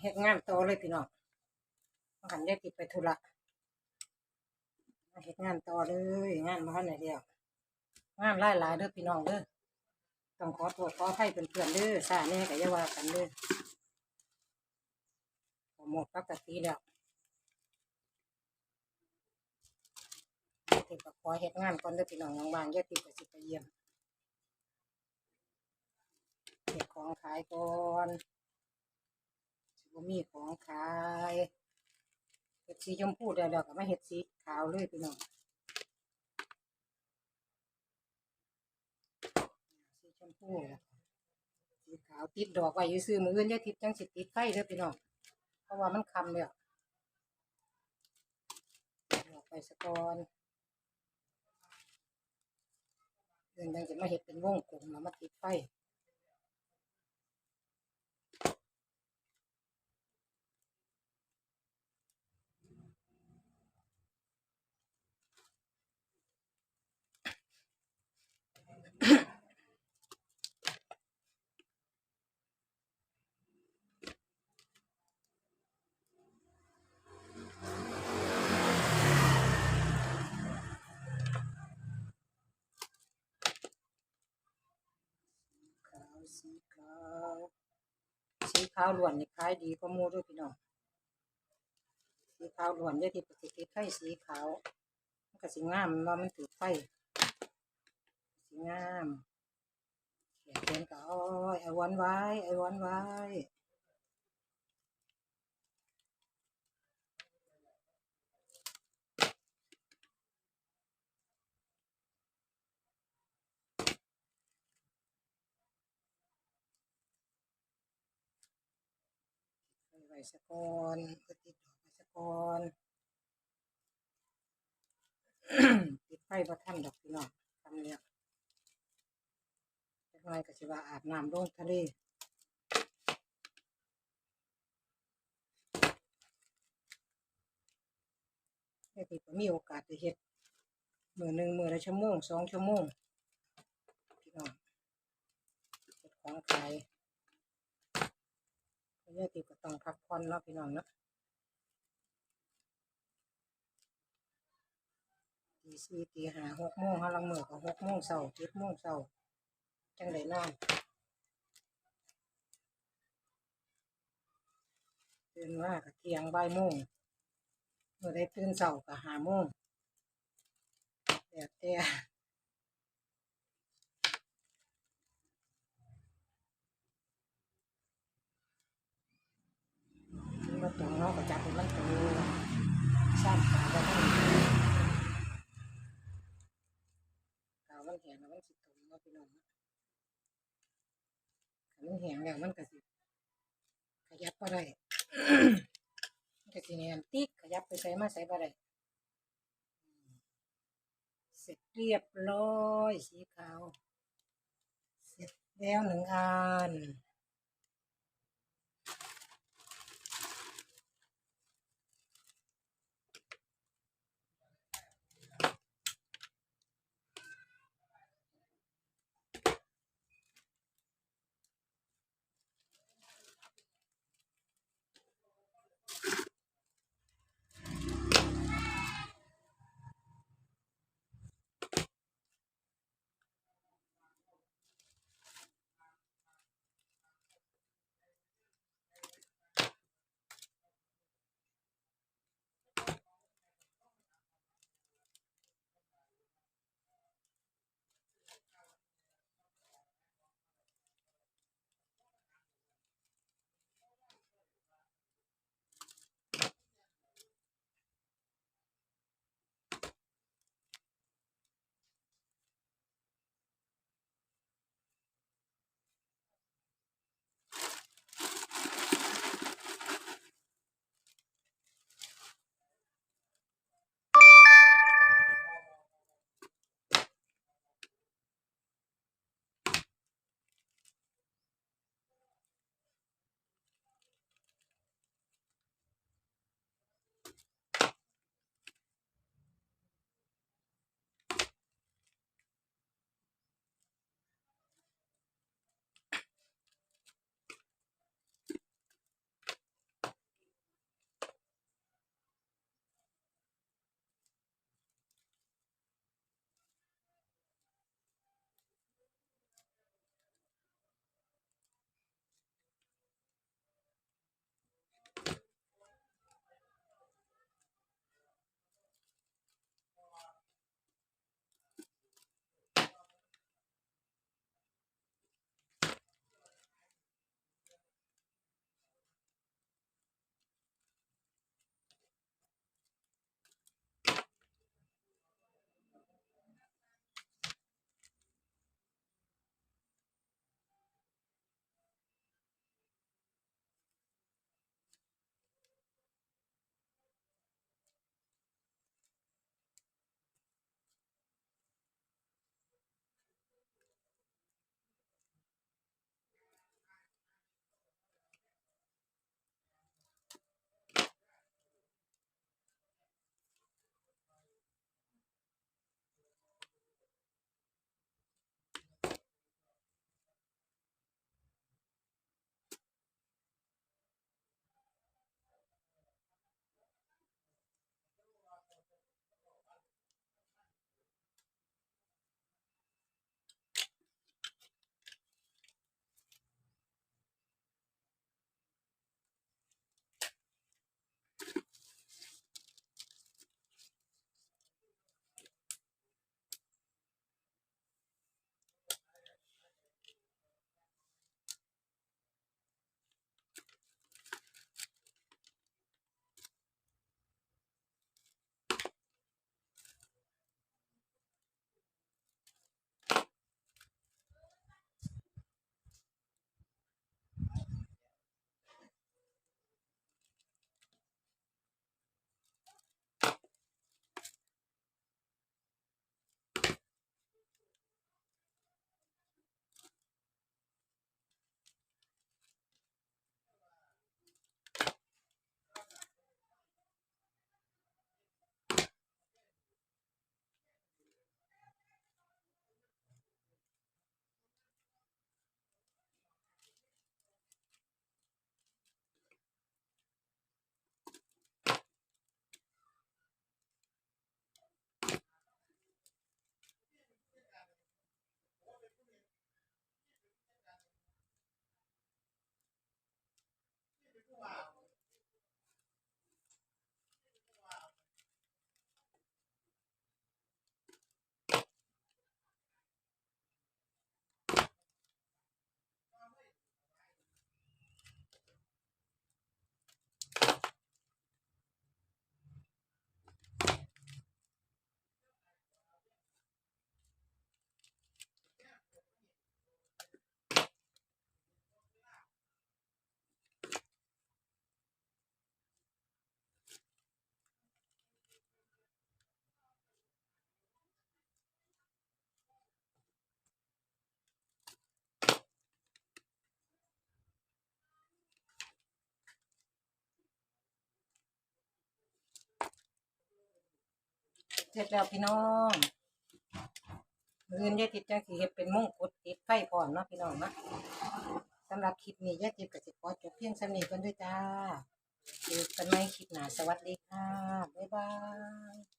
เฮ็ดงานต่อเลยพี่น้องมาหันได้ติดไปธุระเฮ็ดงานต่อเลยงานมาหนไหนเดียวงานหลายหลายเด้อพี่น้องเด้อต้องขอโทษขออภัยเพื่อนๆเด้อซาแน่ก็อย่าวากันเด้อหมดปกติแล้วติดก็ขอเฮ็ดงานก่อนเด้อพี่น้องบางๆอย่าติดก็สิไปเยี่ยมเฮ็ดของขายก่อน บ่มีของขายเฮ็ดสีชมพูแล้วแล้วก็มาเฮ็ดสีขาวเลยพี่น้องสีชมพูแล้วก็สีขาวติดดอกไว้อยู่ซื้อมืออื่นยาติดจังสิติดไฟเด้อพี่น้องเพราะว่ามันคำแล้วดอกไปสะกอนเอื่นยังจะมาเห็ดเป็นวงกลมแล้วมาติดไฟ สีขาวสีขาวล้วนนี่ขายดีก็มูด้วยพี่น้องสีขาวล้วนอย่าติดไปติดไฟสีขาวมันก็สีงามว่ามันถือไฟสีงามเขียนเขียนก็อ้อยไอ้วันไว้ไอ้วันไว้ ว้สะก่อนก็ติดดอกไว้สะก่อนติดไฟบ่ทันดอกพี่น้องทำเนี่ยจักหน่อยก็สิว่าอาบน้ำลงทะเลแค่ที่ก็มีโอกาสได้เฮ็ดมือหนึ่งมือละชั่วโมงสองชั่วโมงพี่น้องเฮ็ดของขาย ยอะติก็ต้องพักผ่อนเนาะพี่น้องเนาะตีสี่ตีห้าหกโมงห้าลังมือก็หกโมงเช้าเจ็ดโมงเช้าจังได้นอนตื่นว่าก็เที่ยงบ่ายโมงเมื่อได้ตื่นเช้าก็ห้าโมงแล้วแต่ มันตรงเนาะก็จับให้มันตรงสร้างขาไว้ให้กามันแห้งแล้วมันสิตรงเนาะพี่น้องเนาะถ้ามันแห้งแล้วมันก็สิขยับบ่ได้มันก็สิแน่นติ๊กขยับไปใส่มาใส่บ่ได้เสร็จเรียบร้อยสีขาว เสร็จแล้วหนึ่งอัน เสร็จแล้วพี่น้องเงินยายทิดจังสีเห็ดเป็นมงกุฎติดไฟพร้อมเนาะพี่น้องนะสำหรับคลิปนี้ยายทิดกับสิขอจบเพียงสำเนี้กันด้วยจ้าเจอกันใหม่คลิปหน้าสวัสดีค่ะ บ๊ายบาย